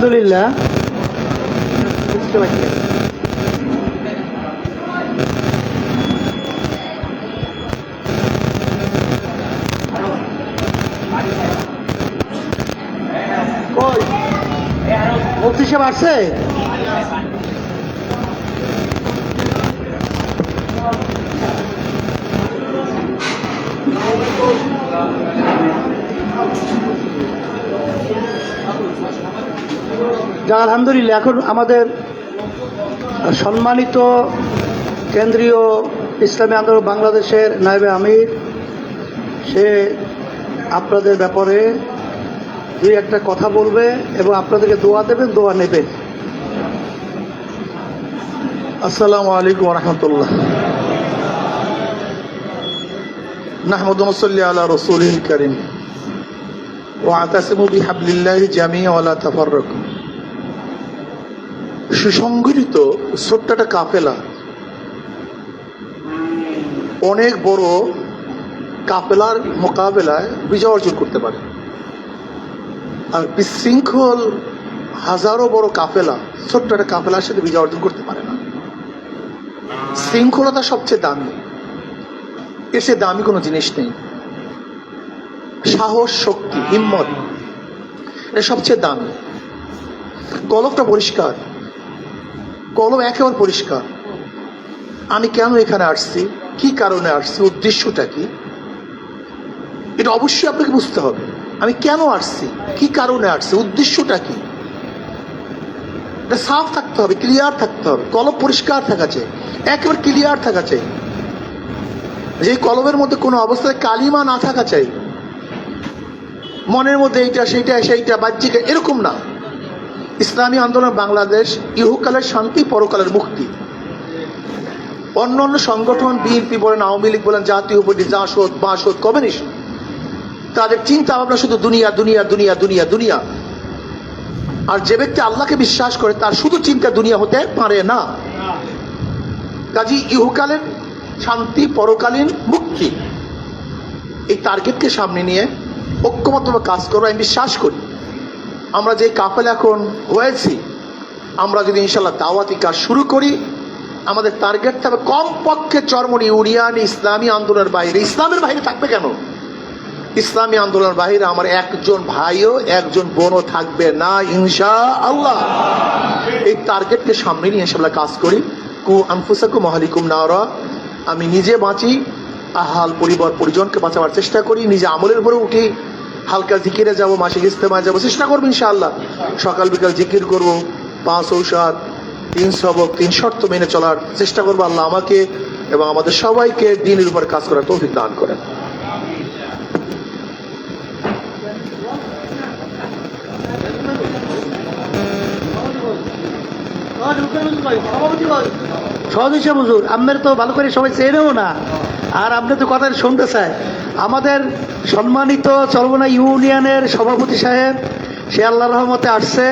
আলহামদুলিল্লাহ। মুক্তি সাহেব আসছে? যা আলহামদুলিল্লাহ, এখন আমাদের সম্মানিত কেন্দ্রীয় ইসলামী আন্দোলন বাংলাদেশের নায়েবে আমির, সে আপনাদের ব্যাপারে দুই একটা কথা বলবে এবং আপনাদেরকে দোয়া দেবেন, দোয়া নেবেন। আসসালামু আলাইকুম রহমতুল্লাহ। নাহমদ মুসল্লি আল্লাহ রসুল করিম। ওয়াতাসিমু বিহাবলিল্লাহি জামিয়া ওয়ালা তাফাররাক। সুসংগঠিত ছোট্ট একটা কাফেলা। অনেক বড় কাফেলার মোকাবেলায় বিজয় অর্জন করতে পারে। আর বিশৃঙ্খল হাজারো বড় কাফেলা ছোট্ট একটা কাফেলার সাথে বিজয় অর্জন করতে পারে না। শৃঙ্খলতা সবচেয়ে দামি। এসে দামি কোনো জিনিস নেই। সাহস, শক্তি, হিম্মত। এটা সবচেয়ে দামি। কলমটা পরিষ্কার। কলম একেবারে পরিষ্কার। আমি কেন এখানে আসছি? কি কারণে আসছি? উদ্দেশ্যটা কি? এটা অবশ্যই আপনাকে বুঝতে হবে। আমি কেন আসছি? কি কারণে আসছি? উদ্দেশ্যটা কি? এটা সাফ থাকতে হবে, ক্লিয়ার থাকতে হবে। কলম পরিষ্কার থাকা চাই। একেবারে ক্লিয়ার থাকা চাই। যে কলমের মধ্যে কোনো অবস্থায় কালিমা না থাকা চাই। মনের মধ্যে এইটা, সেইটা সেইটা, বাহ্যিক, এরকম না। ইসলামী আন্দোলন বাংলাদেশ, ইহুকালের শান্তি, পরকালের মুক্তি। অন্য অন্য সংগঠন, বিএনপি বলেন, আওয়ামী লীগ বলেন, জাতীয় পার্টি জাসদ বাসদ কমিউনিস্ট তাদের চিন্তা ভাবনা শুধু দুনিয়া দুনিয়া দুনিয়া দুনিয়া দুনিয়া। আর যে ব্যক্তি আল্লাহকে বিশ্বাস করে, তার শুধু চিন্তা দুনিয়া হতে পারে না। কাজী ইহুকালের শান্তি, পরকালীন মুক্তি। এই টার্গেটকে সামনে নিয়ে ঐক্যবদ্ধভাবে কাজ করব, আমি বিশ্বাস করি। আমরা যে কাফেল এখন হয়েছি, আমরা যদি ইনশাল্লাহ দাওয়াতি কাজ শুরু করি, আমাদের টার্গেট থাকবে কমপক্ষে চরমনি ইউনিয়ন ইসলামী আন্দোলনের বাইরে। ইসলামের বাইরে থাকবে কেন? ইসলামী আন্দোলনের বাইরে আমার একজন ভাইও, একজন বোনও থাকবে না ইনশা আল্লাহ এই টার্গেটকে সামনে নিয়ে ইনশাল্লাহ কাজ করি। কু আনফুসাকু মহালিকুম নাওরা আমি নিজে বাঁচি আহাল পরিবার পরিজনকে বাঁচাবার চেষ্টা করি, নিজে আমলের উপরে উঠি, হালকা জিকিরে যাব মাসিক ইস্তেমায় যাব, চেষ্টা করব ইনশাআল্লাহ। সকাল বিকাল জিকির করব, পাঁচ ঔষধ, তিন সবক, তিন শর্ত মেনে চলার চেষ্টা করব আল্লাহ আমাকে এবং আমাদের সবাইকে দিনের উপর কাজ করার তৌফিক দান করেন। সহদেশে বুঝুন আপনার তো ভালো করে সবাই চেনেও না। আর আপনি তো কথা শুনতে চায় আমাদের সম্মানিত চলবনা ইউনিয়নের সভাপতি সাহেব সে আল্লাহ রহমতে আসছে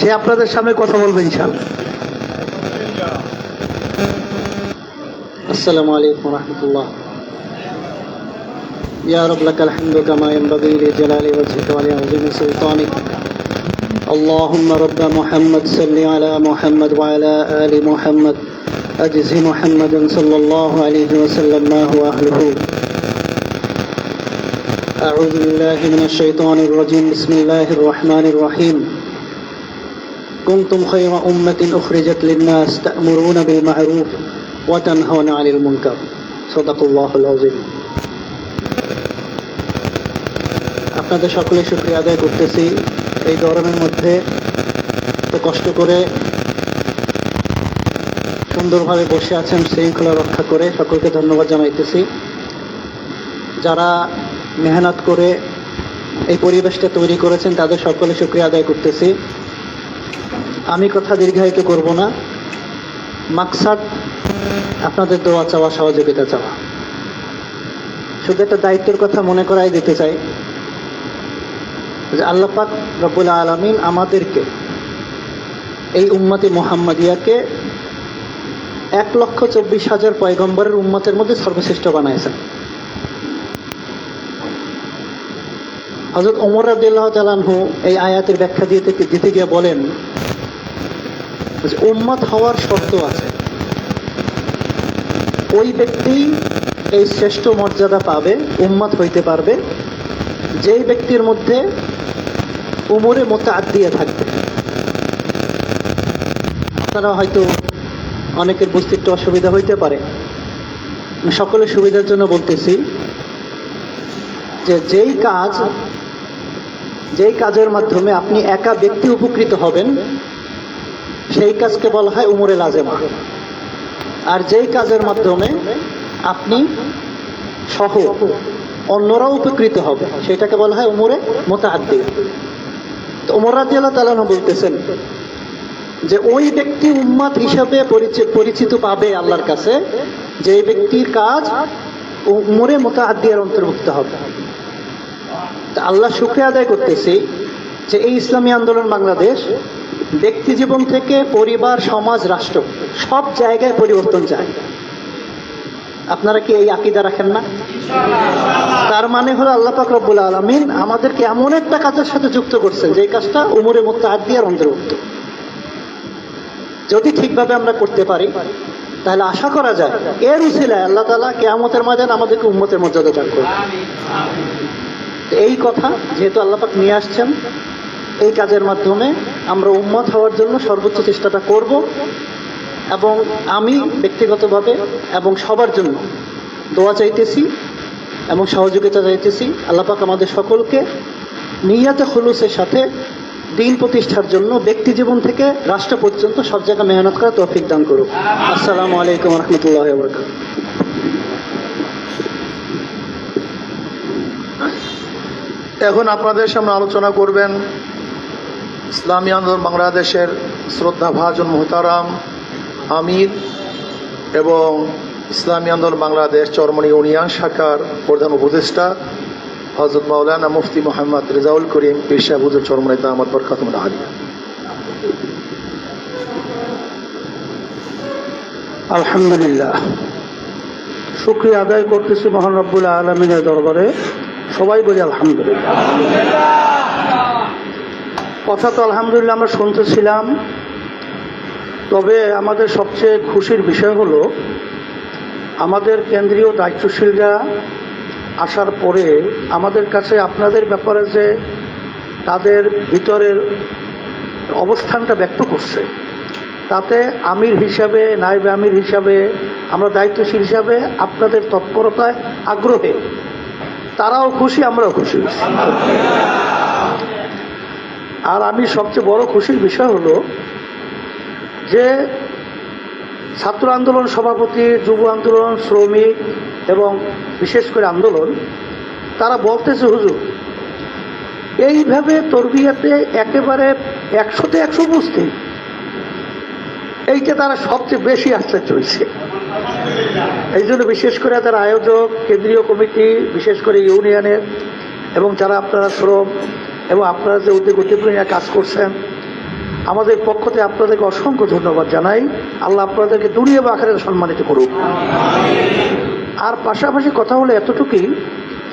সে আপনাদের সামনে কথা বলবে ইনশাল্লাহ السلام عليكم ورحمة الله يا رب لك الحمد كما ينبغي لجلال وجهك ولعظيم سلطانك اللهم رب محمد صل على محمد وعلى آل محمد أجز محمد صلى الله عليه وسلم ما هو أهله أعوذ بالله من الشيطان الرجيم بسم الله الرحمن الرحيم كنتم خير أمة أخرجت للناس تأمرون بالمعروف وتنهون عن المنكر صدق الله العظيم আপনাদের সকলে শুক্রিয়া আদায় করতেছি এই গরমের মধ্যে এত কষ্ট করে সুন্দরভাবে বসে আছেন শৃঙ্খলা রক্ষা করে সকলকে ধন্যবাদ জানাইতেছি। যারা মেহনত করে এই পরিবেশটা তৈরি করেছেন, তাদের সকলে শুক্রিয়া আদায় করতেছি। আমি কথা দীর্ঘায়িত করব না। মাকসাদ, আপনাদের দোয়া চাওয়া, সহযোগিতা চাওয়া। শুধু একটা দায়িত্বের কথা মনে করাই দিতে চাই যে আল্লাহ পাক রব্বুল আলমিন আমাদেরকে, এই উম্মতে মোহাম্মদিয়াকে এক লক্ষ চব্বিশ হাজার পয়গম্বরের উম্মতের মধ্যে সর্বশ্রেষ্ঠ বানাইছেন। হজরত ওমর রাদিল্লাহ তালানহু এই আয়াতের ব্যাখ্যা দিতে দিতে গিয়ে বলেন উম্মত হওয়ার শর্ত আছে। ওই ব্যক্তি এই শ্রেষ্ঠ মর্যাদা পাবে, উম্মত হইতে পারবে, যেই ব্যক্তির মধ্যে উমরে মোতাদ দিয়ে থাকবে। আপনারা হয়তো অনেকের বুঝতে একটু অসুবিধা হইতে পারে। সকলের সুবিধার জন্য বলতেছি যে যেই কাজ, যেই কাজের মাধ্যমে আপনি একা ব্যক্তি উপকৃত হবেন, সেই কাজকে বলা হয় উমরে লাজেমা। আর যেই কাজের মাধ্যমে আপনি সহ অন্যরাও উপকৃত হবে, সেটাকে বলা হয় উমরে মোতাহাদ্দি তো উমর রাজিয়াল্লাহ তালানো বলতেছেন যে ওই ব্যক্তি উম্মাদ হিসাবে পরিচিত পাবে আল্লাহর কাছে, যে ব্যক্তির কাজ উমরে মোতাহাদ্দিয়ার অন্তর্ভুক্ত হবে। আল্লাহ শুক্রিয়া আদায় করতেছি যে এই ইসলামী আন্দোলন বাংলাদেশ ব্যক্তি জীবন থেকে পরিবার, সমাজ, রাষ্ট্র সব জায়গায় পরিবর্তন চায়। আপনারা কি এই আকিদা রাখেন না? তার মানে হলো আল্লাহ পাক রব্বুল আলমিন আমাদেরকে এমন একটা কাজের সাথে যুক্ত করছেন যে কাজটা উমরে মতো আদিয়ার অন্তর্ভুক্ত। যদি ঠিকভাবে আমরা করতে পারি, তাহলে আশা করা যায় এর উচিলায় আল্লাহ তালা কেয়ামতের ময়দান আমাদেরকে উন্মতের মর্যাদা দান করবে। এই কথা যেহেতু আল্লাপাক নিয়ে আসছেন, এই কাজের মাধ্যমে আমরা উন্মত হওয়ার জন্য সর্বোচ্চ চেষ্টাটা করব এবং আমি ব্যক্তিগতভাবে এবং সবার জন্য দোয়া চাইতেছি এবং সহযোগিতা চাইতেছি। আল্লাপাক আমাদের সকলকে নিয়াতে খুলুসের সাথে দিন প্রতিষ্ঠার জন্য ব্যক্তি জীবন থেকে রাষ্ট্র পর্যন্ত সব জায়গায় মেহনত করা তৌফিক দান করুক। আসসালামু আলাইকুম রহমতুল্লাহ এখন আপনাদের সামনে আলোচনা করবেন ইসলামী আন্দোলন বাংলাদেশের শ্রদ্ধা ভাজন মোহতারাম, আমির এবং ইসলামী আন্দোলন বাংলাদেশ চরমনি ইউনিয়ন শাখার প্রধান উপদেষ্টা হজরত মাওলানা মুফতি মোহাম্মদ রেজাউল করিম পেশা হুজুর চরমনি দামাত বরকাত আলিয়া আলহামদুলিল্লাহ। শুক্রিয়া আদায় করতেছি মহান রব্বুল আলমিনের দরবারে। সবাই বলি আলহামদুলিল্লাহ। কথা তো আলহামদুলিল্লাহ আমরা শুনতেছিলাম। তবে আমাদের সবচেয়ে খুশির বিষয় হলো, আমাদের কেন্দ্রীয় দায়িত্বশীলরা আসার পরে আমাদের কাছে আপনাদের ব্যাপারে যে তাদের ভিতরের অবস্থানটা ব্যক্ত করছে। তাতে আমির হিসাবে নাইব আমির হিসাবে, আমরা দায়িত্বশীল হিসাবে আপনাদের তৎপরতায় আগ্রহে। তারাও খুশি, আমরাও খুশি আর আমি সবচেয়ে বড় খুশির বিষয় হলো যে ছাত্র আন্দোলন সভাপতি, যুব আন্দোলন, শ্রমিক এবং বিশেষ করে আন্দোলন, তারা বলতেছে, হুজুর, এইভাবে তরবিয়াতে একেবারে একশোতে একশো বুঝতে এইটা তারা সবচেয়ে বেশি আশ্চর্য হয়েছে। এই জন্য বিশেষ করে তার আয়োজক, কেন্দ্রীয় কমিটি, বিশেষ করে ইউনিয়নের এবং যারা আপনারা শ্রম এবং আপনারা যে উদ্যোগ উদ্যোগ নিয়ে কাজ করছেন আমাদের পক্ষ থেকে আপনাদেরকে অসংখ্য ধন্যবাদ জানাই। আল্লাহ আপনাদেরকে দুনিয়া বা আখারে সম্মানিত করুক। আর পাশাপাশি কথা হলো এতটুকুই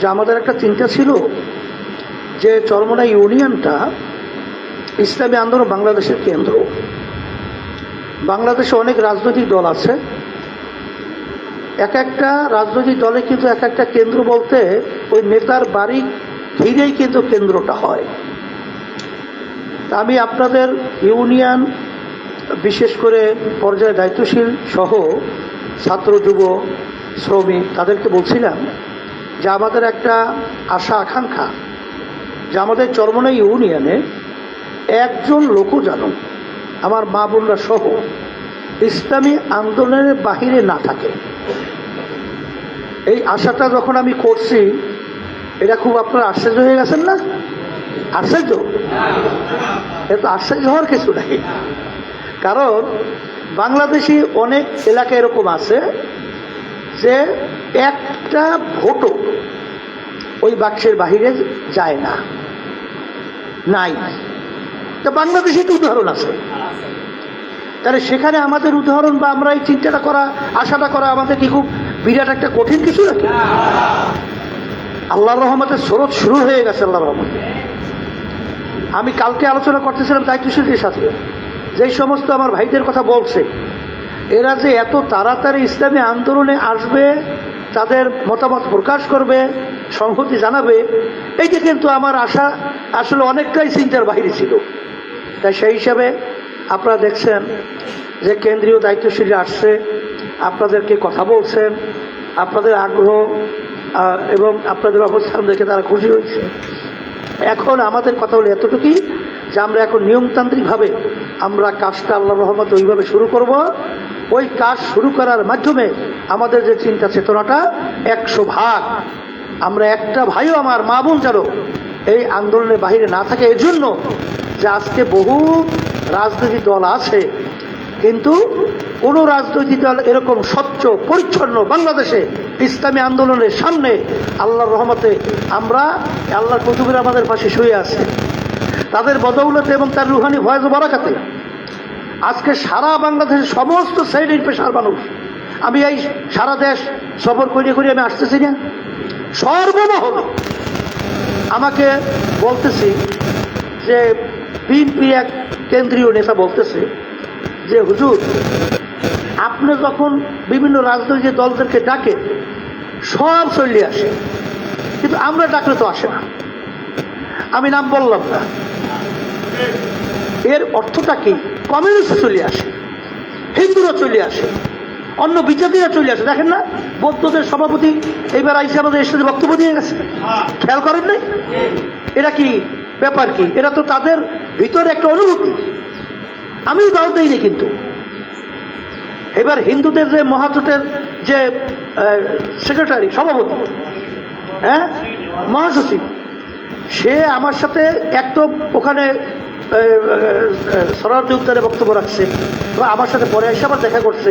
যে আমাদের একটা চিন্তা ছিল যে চরমনা ইউনিয়নটা ইসলামী আন্দোলন বাংলাদেশের কেন্দ্র। বাংলাদেশে অনেক রাজনৈতিক দল আছে। এক একটা রাজনৈতিক দলে কিন্তু এক একটা কেন্দ্র বলতে ওই নেতার বাড়ি ঘিরেই কিন্তু কেন্দ্রটা হয়। আমি আপনাদের ইউনিয়ন, বিশেষ করে পর্যায়ে দায়িত্বশীল সহ ছাত্র, যুব, শ্রমিক তাদেরকে বলছিলাম যে আমাদের একটা আশা, আকাঙ্ক্ষা যে আমাদের চরমনা ইউনিয়নে একজন লোকও জানো আমার মা বোনরা সহ ইসলামী আন্দোলনের বাহিরে না থাকে। এই আশাটা যখন আমি করছি, এটা খুব আপনার আশ্চর্য হয়ে গেছেন না? আশ্চর্য? এত আশ্চর্য হওয়ার কিছু নাই। কারণ বাংলাদেশি অনেক এলাকা এরকম আছে যে একটা ভোটও ওই বাক্সের বাহিরে যায় না। নাই। তো বাংলাদেশে তো উদাহরণ আছে। তাহলে সেখানে আমাদের উদাহরণ বা আমরা এই চিন্তাটা করা, আশাটা করা আমাদের কি খুব বিরাট একটা কঠিন কিছু নাকি? আল্লাহর রহমতের স্রোত শুরু হয়ে গেছে আল্লাহ রহমতে। আমি কালকে আলোচনা করতেছিলাম দায়িত্বশীলদের সাথে। যেই সমস্ত আমার ভাইদের কথা বলছে, এরা যে এত তাড়াতাড়ি ইসলামী আন্দোলনে আসবে, তাদের মতামত প্রকাশ করবে, সংহতি জানাবে, এইটা কিন্তু আমার আশা আসলে অনেকটাই চিন্তার বাইরে ছিল। তাই সেই হিসাবে আপনারা দেখছেন যে কেন্দ্রীয় দায়িত্বশীল আসছে, আপনাদেরকে কথা বলছেন, আপনাদের আগ্রহ এবং আপনাদের অবস্থান দেখে তারা খুশি হয়েছে। এখন আমাদের কথা হলো এতটুকুই যে আমরা এখন নিয়মতান্ত্রিকভাবে আমরা কাজটা আল্লাহ রহমত ওইভাবে শুরু করব। ওই কাজ শুরু করার মাধ্যমে আমাদের যে চিন্তা চেতনাটা একশো ভাগ। আমরা একটা ভাইও আমার মা বোন যেন এই আন্দোলনের বাইরে না থাকে, এজন্য যে আজকে বহু রাজনৈতিক দল আছে, কিন্তু কোনো রাজনৈতিক দল এরকম স্বচ্ছ, পরিচ্ছন্ন বাংলাদেশে ইসলামী আন্দোলনের সামনে আল্লাহর রহমতে আমরা, আল্লাহর কুতুবের আমাদের পাশে শুয়ে আছে। তাদের বদৌলতে এবং তার রুহানি ভয়েস বারাকাতে আজকে সারা বাংলাদেশের সমস্ত শ্রেণির পেশার মানুষ, আমি এই সারা দেশ সফর করিয়ে করিয়ে আমি আসতেছি না। সর্বমহলে আমাকে বলতেছি যে বিএনপি এক কেন্দ্রীয় নেতা বলতেছে যে, হুজুর আপনি যখন বিভিন্ন রাজনৈতিক দলদেরকে ডাকে, সব চলে আসে। কিন্তু আমরা ডাকলে তো আসে না। আমি নাম বললাম না। এর অর্থটা কি? কমিউনিস্ট চলে আসে, হিন্দুরা চলে আসে, অন্য বিজাতিরা চলে আসে। দেখেন না, বৌদ্ধদের সভাপতি এইবার আইসে আমাদের এসে বক্তব্য দিয়ে গেছে। খেয়াল করেন নাই? এটা কি ব্যাপার কি? এটা তো তাদের ভিতরে একটা অনুভূতি। আমিও দাও দিইনি কিন্তু। এবার হিন্দুদের যে মহাজোটের যে সেক্রেটারি সভাপতি হ্যাঁ? মহাসচিব, সে আমার সাথে এক তো ওখানে সরারদি উদ্যানে বক্তব্য রাখছে বা আমার সাথে পরে এসে আবার দেখা করছে।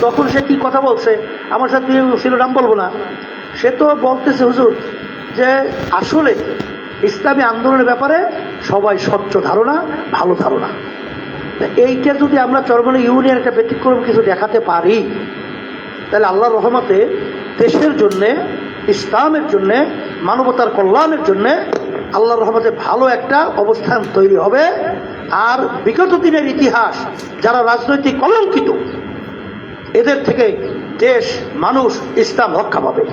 তখন সে কি কথা বলছে? আমার সাথে ছিল নাম বলব না। সে তো বলতেছে, হুজুর, যে আসলে ইসলামী আন্দোলনের ব্যাপারে সবাই স্বচ্ছ ধারণা, ভালো ধারণা। এইটা যদি আমরা চরমনে ইউনিয়ন একটা ব্যতিক্রম কিছু দেখাতে পারি, তাহলে আল্লাহর রহমতে দেশের জন্যে, ইসলামের জন্যে, মানবতার কল্যাণের জন্যে আল্লাহর রহমতে ভালো একটা অবস্থান তৈরি হবে। আর বিগত দিনের ইতিহাস, যারা রাজনৈতিক কলঙ্কিত, এদের থেকে দেশ, মানুষ, ইসলাম রক্ষা পাবে।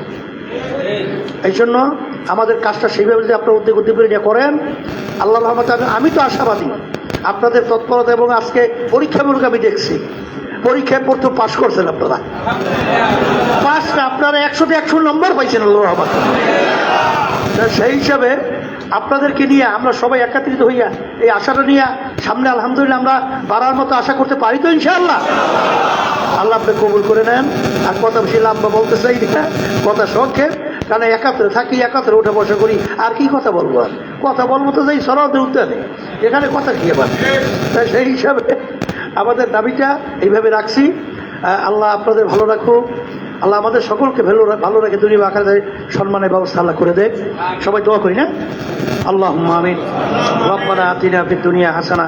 এই জন্য আমাদের কাজটা সেইভাবে যদি আপনার উদ্যোগ উদ্দীপনা করেন, আল্লাহ রহমতে আমি তো আশাবাদী। আপনাদের তৎপরতা এবং আজকে পরীক্ষামূলক আমি দেখছি। পরীক্ষায় পড়তে পাশ করছেন আপনারা। পাস না আপনারা একশোতে একশো নম্বর পাইছেন আল্লাহ সেই হিসাবে আপনাদেরকে নিয়ে আমরা সবাই একাত্রিত হইয়া এই আশাটা নিয়ে সামনে আলহামদুলিল্লাহ আমরা বাড়ার মতো আশা করতে পারি তো ইনশাআল্লাহ। আল্লাহ আপনি কবুল করে নেন। আর কথা বেশি লম্বা বলতে চাই কথা সংক্ষেপ। কারণ একাত্রে থাকি একাত্রে উঠে বসে করি, আর কি কথা বলব আর কথা বলব তো যাই সরাতে উদ্যানে এখানে কথা কি আবার তাই সেই হিসাবে আমাদের দাবিটা এইভাবে রাখছি। আল্লাহ আপনাদের ভালো রাখুক। আল্লাহ আমাদের সকলকে ভালো ভালো রেখে দুনিয়া আকারে সম্মানের ব্যবস্থা আল্লাহ করে দেয়। সবাই দোয়া করি না? আল্লাহ আমিন। রব্বানা আতিনা দুনিয়া হাসানা।